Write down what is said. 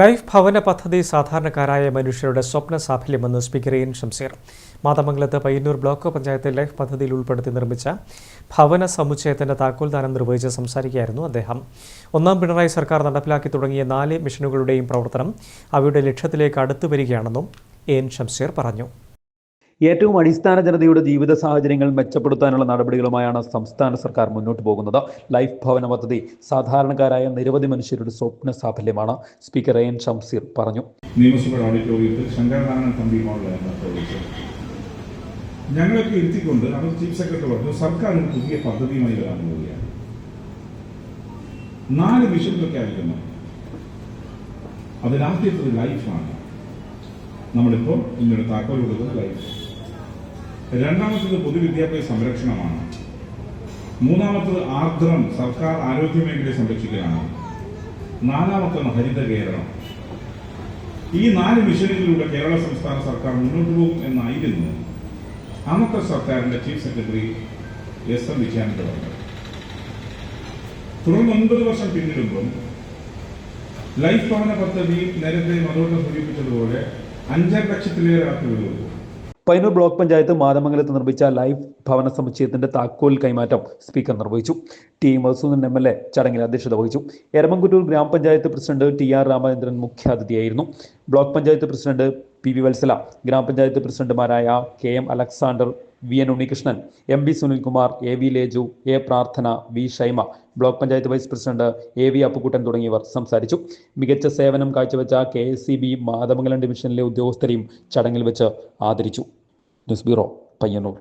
Life ഭവന പദ്ധതി സാധാരണക്കാരായ മനുഷ്യരുടെ സ്വപ്ന സാഫല്യമെന്ന് സ്പീക്കർ എൻ ഷംസീർ മാതമംഗലത്ത് പയ്യന്നൂർ ബ്ലോക്ക് പഞ്ചായത്ത് ലൈഫ് പദ്ധതിയിൽ ഉൾപ്പെടുത്തി നിർമ്മിച്ച ഭവന സമുച്ചയത്തിന്റെ താക്കോൽദാനം നിർവഹിച്ച് സംസാരിക്കുകയായിരുന്നു അദ്ദേഹം. ഒന്നാം പിണറായി സർക്കാർ നടപ്പിലാക്കി തുടങ്ങിയ നാല് മിഷനുകളുടെയും പ്രവർത്തനം അവയുടെ ലക്ഷ്യത്തിലേക്ക് അടുത്തു വരികയാണെന്നും എൻ ഷംസീർ പറഞ്ഞു. ഏറ്റവും അടിസ്ഥാന ജനതയുടെ ജീവിത സാഹചര്യങ്ങൾ മെച്ചപ്പെടുത്താനുള്ള നടപടികളുമായാണ് സംസ്ഥാന സർക്കാർ മുന്നോട്ട് പോകുന്നത്. ലൈഫ് ഭവന പദ്ധതി സാധാരണക്കാരായ നിരവധി മനുഷ്യരുടെ സ്വപ്ന സാഫല്യമാണ്. സ്പീക്കർ എൻ ഷംസീർ പറഞ്ഞു. നിയമസഭയുടെ ഓഡിറ്റോറിയത്തിൽ ശങ്കരനാരായണൻ തമ്പിയുമായുള്ള ഞങ്ങളൊക്കെ ഇരുത്തിക്കൊണ്ട് അവർ ചീഫ് സെക്രട്ടറി പറഞ്ഞു സർക്കാർ ഒരു പുതിയ പദ്ധതിയുമായി വരാൻ പോവുകയാണ്. നാല് മിഷനിലൊക്കെ ആയിരുന്നു അതിലാദ്യത്തത് ലൈഫാണ്. നമ്മളിപ്പോൾ ഇന്നൊരു താക്കോൽ കൊടുക്കുന്ന ലൈഫ്. രണ്ടാമത്തത് പൊതുവിദ്യാഭ്യാസ സംരക്ഷണമാണ്. മൂന്നാമത്തത് ആർദ്രം സർക്കാർ ആരോഗ്യ മേഖലയെ സംരക്ഷിക്കലാണ് നാലാമത്തത് ഹരിത കേരളം. ഈ നാല് മിഷനുകളിലൂടെ കേരള സംസ്ഥാന സർക്കാർ മുന്നോട്ട് പോകും എന്നായിരുന്നു അന്നത്തെ സർക്കാരിന്റെ chief secretary S M Vijayananda പറഞ്ഞത്. തുടർന്ന് ഒൻപത് വർഷം പിന്നിടുമ്പം ലൈഫ് ഭവന പദ്ധതി നേരത്തെ മതോട്ടം സൂചിപ്പിച്ചതുപോലെ അഞ്ചര ലക്ഷത്തിലേറെ ആൾക്ക് പയ്യന്നൂർ ബ്ലോക്ക് പഞ്ചായത്ത് മാതമംഗലത്ത് നിർമ്മിച്ച ലൈഫ് ഭവന സമുച്ചയത്തിന്റെ താക്കോൽ കൈമാറ്റം സ്പീക്കർ നിർവഹിച്ചു. T Madhusudan M L A ചടങ്ങിൽ അധ്യക്ഷത വഹിച്ചു. എരമംകുറ്റൂർ ഗ്രാമപഞ്ചായത്ത് president T R Ramachandran മുഖ്യാതിഥിയായിരുന്നു. Block panchayat president P V Vatsala ഗ്രാമപഞ്ചായത്ത് പ്രസിഡന്റുമാരായ K M Alexander V N Unnikrishnan M B Sunilkumar A V Leju A Prarthana V Shaima block panchayat vice president A V Appukuttan തുടങ്ങിയവർ സംസാരിച്ചു. മികച്ച സേവനം കാഴ്ചവെച്ച K S C B Mathamangalam ഡിവിഷനിലെ ഉദ്യോഗസ്ഥരെയും ചടങ്ങിൽ വെച്ച് ആദരിച്ചു. News bureau Payyanur.